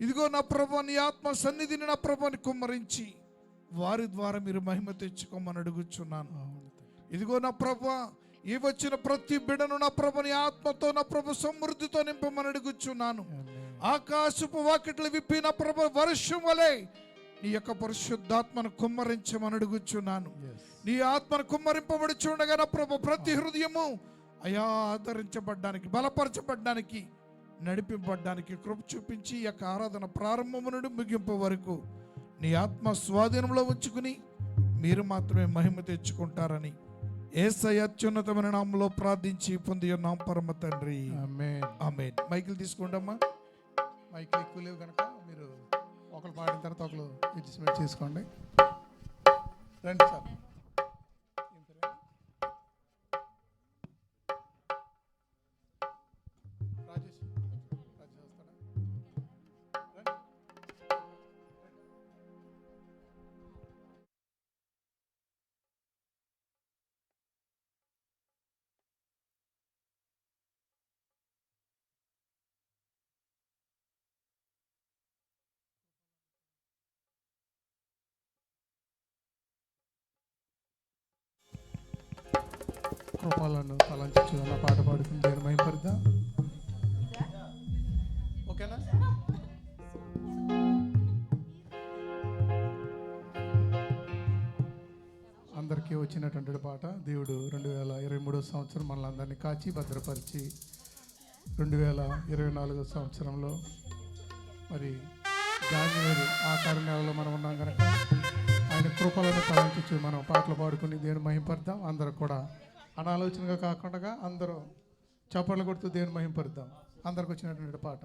ఇదిగో నా ప్రభా నీ ఆత్మ సన్నిధిని నా ప్రభుని కుమ్మరించి వారి ద్వారా మీరు మహిమ తెచ్చుకోమని అడుగుచున్నాను. ఇదిగో నా ప్రభు ఈ వచ్చిన ప్రతి బిడను నా ప్రభుని ఆత్మతో నా ప్రభు సమృద్ధితో నింపమని అడుగుచున్నాను. ఆకాశపు వాకిట్లు విప్పి నా ప్రభు వర్షం వలె నీ యొక్క పరిశుద్ధాత్మను కుమ్మరించమని అడుగుచున్నాను. నీ ఆత్మను కుమ్మరింపబడి చూడగా నా ప్రభు ప్రతి హృదయము అయా ఆదరించబడ్డానికి బలపరచబడ్డానికి నడిపింపబడ్డానికి కృప చూపించి ఈ యొక్క ఆరాధన ప్రారంభము నుండి ముగింపు వరకు నీ ఆత్మ స్వాధీనంలో ఉంచుకుని మీరు మాత్రమే మహిమ తెచ్చుకుంటారని ఏసై అత్యున్నతమైన నామంలో ప్రార్థించి పొంది ఉన్నాం పరమ తండ్రి. మైకిల్ తీసుకోండమ్మా. మైక్ ఎక్కువ లేవు కనుక మీరు ఒకరు పాడిన తర్వాత ఒకరు అడ్జస్ట్మెంట్ చేసుకోండి. రండి సార్. కృపాలను తలంచు అన్న పాట పాడుకుని నేను మహింపరుద్దాం ఓకేనా? అందరికీ వచ్చినటువంటి పాట దేవుడు రెండు వేల ఇరవై మూడో సంవత్సరం మనల్ని అందరినీ కాచి భద్రపరిచి రెండు వేల ఇరవై నాలుగో సంవత్సరంలో మరి జాన్యువరి ఆఖరి నెలలో మనం ఉన్నాం కనుక ఆయన కృపలను తలంచు మనం పాటలు పాడుకుని దేవుని మహింపడదాం అందరూ కూడా అనాలోచనగా కాకుండా అందరూ చప్పట్లు కొడుతూ దేవుని మహింపరుద్దాం అందరికి వచ్చినటువంటి పాట.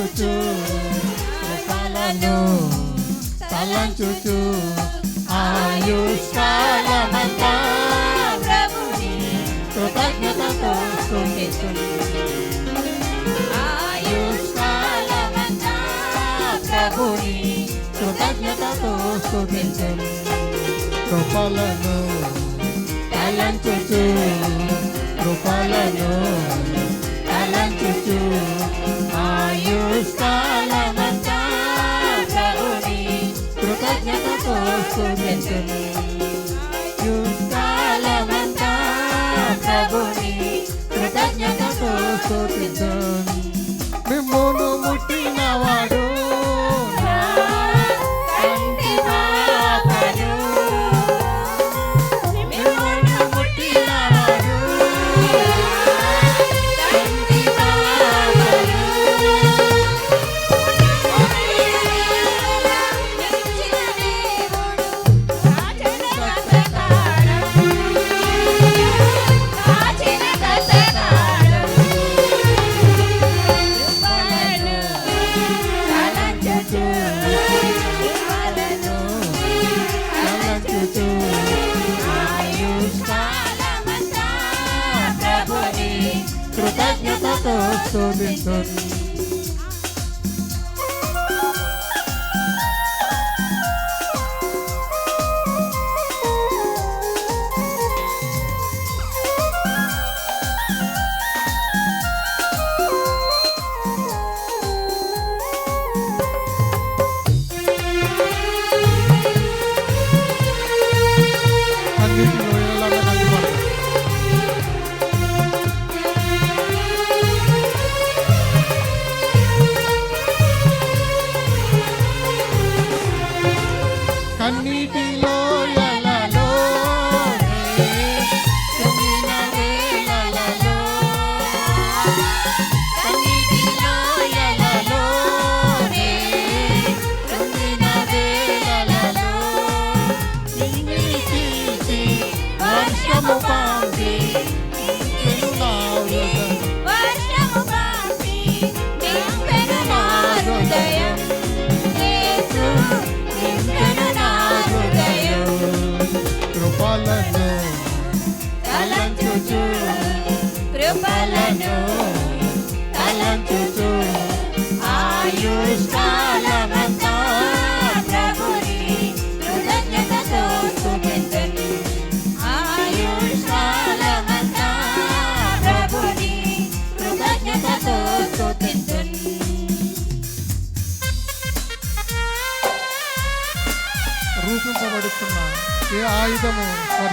తలంచుచు కృపలను తలంచుచు ఆయుష్కాలమంతా ప్రభుని కృతజ్ఞతతో స్తుతించును. ఆయుష్కాలమంతా ప్రభుని కృతజ్ఞతతో స్తుతించును కృపలను తలంచుచు కృపలను కృతజ్ఞతతో స్తుతించును ఆయుష్కాలమంతా ప్రభుని కృతజ్ఞతతో స్తుతించును మిమ్మును ముట్టినవాడు కృతజ్ఞతతో స్తుతించును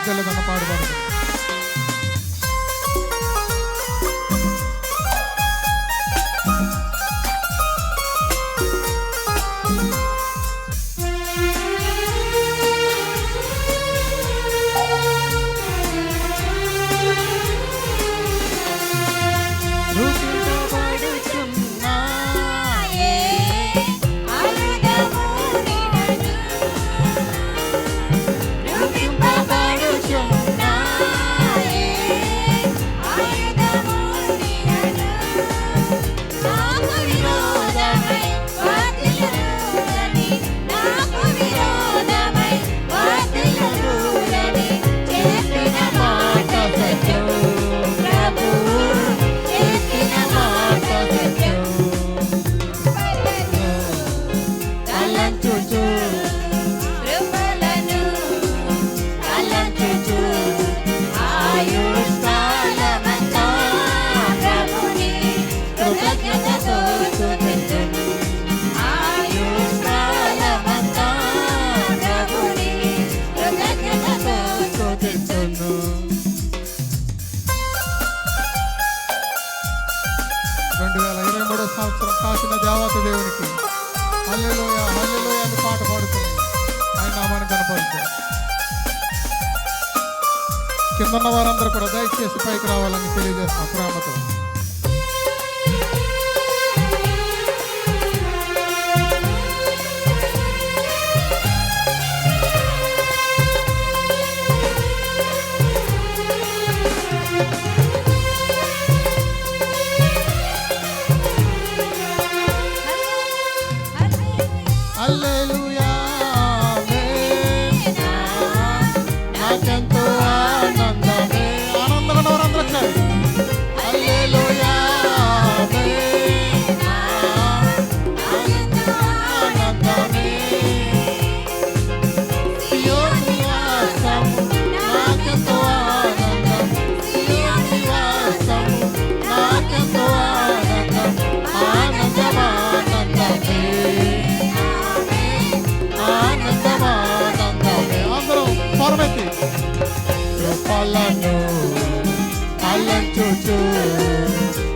செல்லதன பாடுவார்கள். కిందన్న వారందరూ కూడా దయచేసి పైకి రావాలని తెలియజేస్తున్నాం ప్రేమతో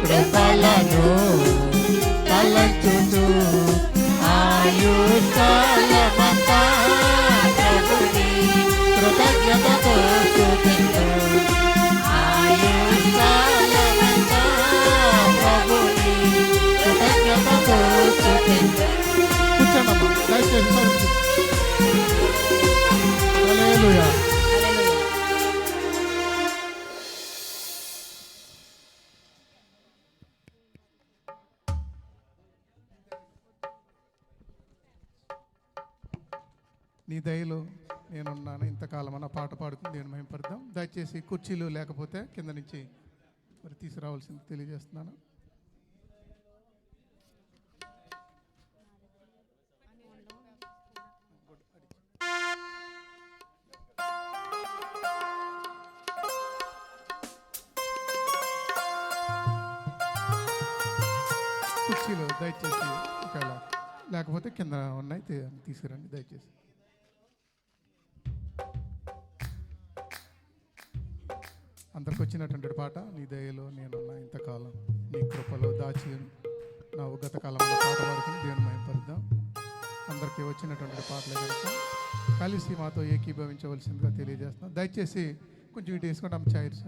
కృపలను నీ దయలో నేనున్నాను. ఇంతకాలం అన్న పాట పాడుకుని నేను మేము దయచేసి కుర్చీలు లేకపోతే కింద నుంచి మరి తీసుకురావాల్సింది తెలియజేస్తున్నాను. కుర్చీలు దయచేసి ఒకవేళ లేకపోతే కింద ఉన్నాయి తీసుకురండి దయచేసి. అందరికి వచ్చినటువంటి పాట నీ దయలో నేనున్నా ఇంతకాలం నీ కృపలో దాచి నా గత కాలంలో పాట పాడుకుని దేవుని మయంపరుద్దాం అందరికీ వచ్చినటువంటి పాటలు కనుక కలిసి మాతో ఏకీభవించవలసిందిగా తెలియజేస్తున్నాం. దయచేసి కొంచెం ఇటు వేసుకుంటాం చైర్స్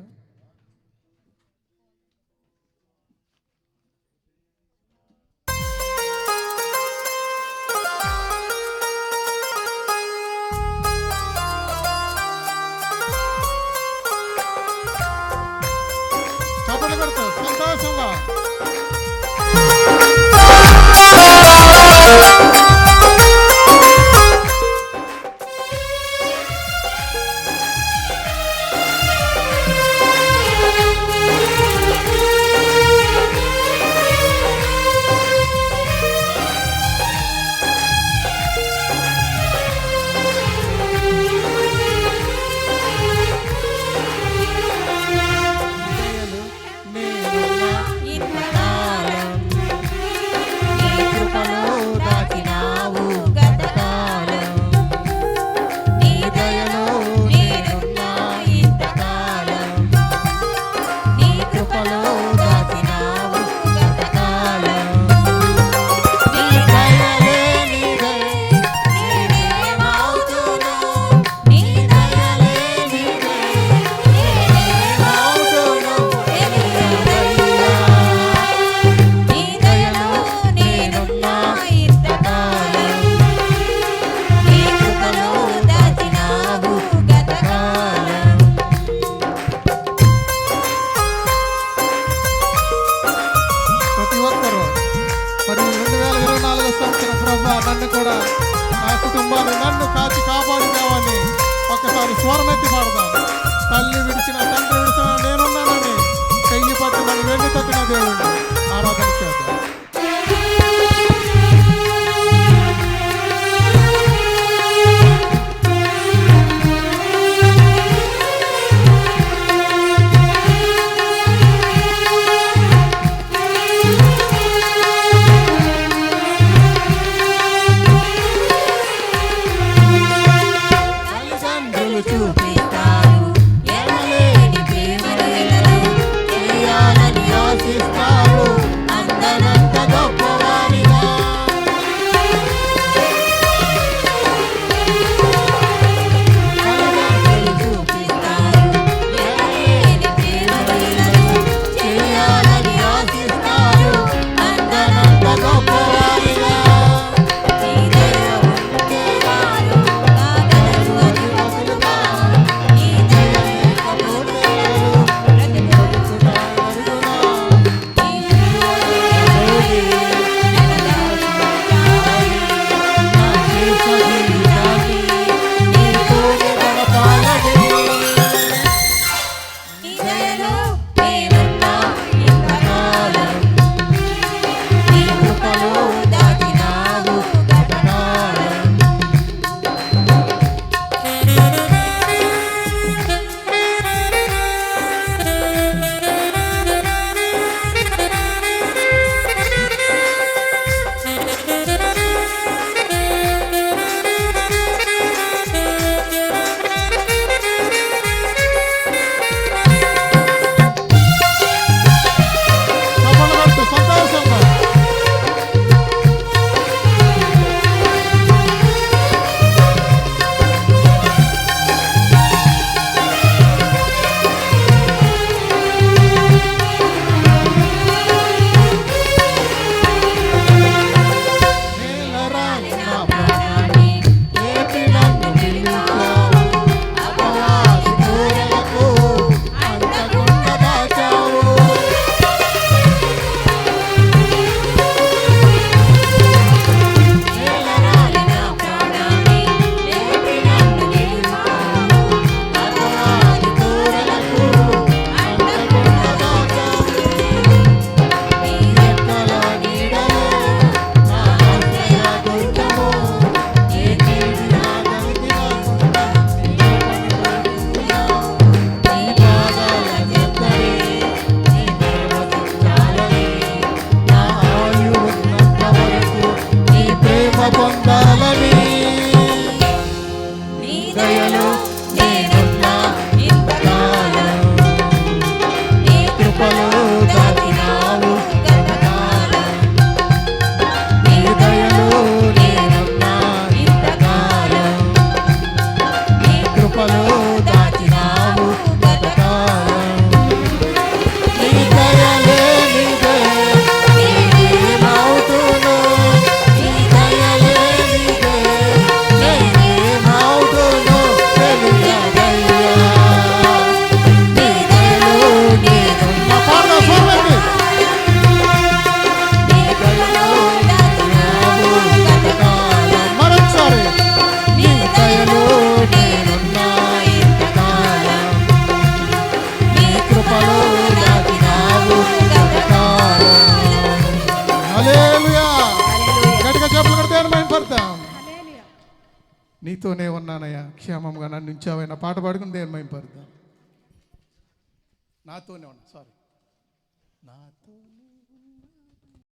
క్షేమంగా నన్ను ఉంచావైనా పాట పాడుకుని దేవుని మేము నాతోనే ఉన్నా సారీ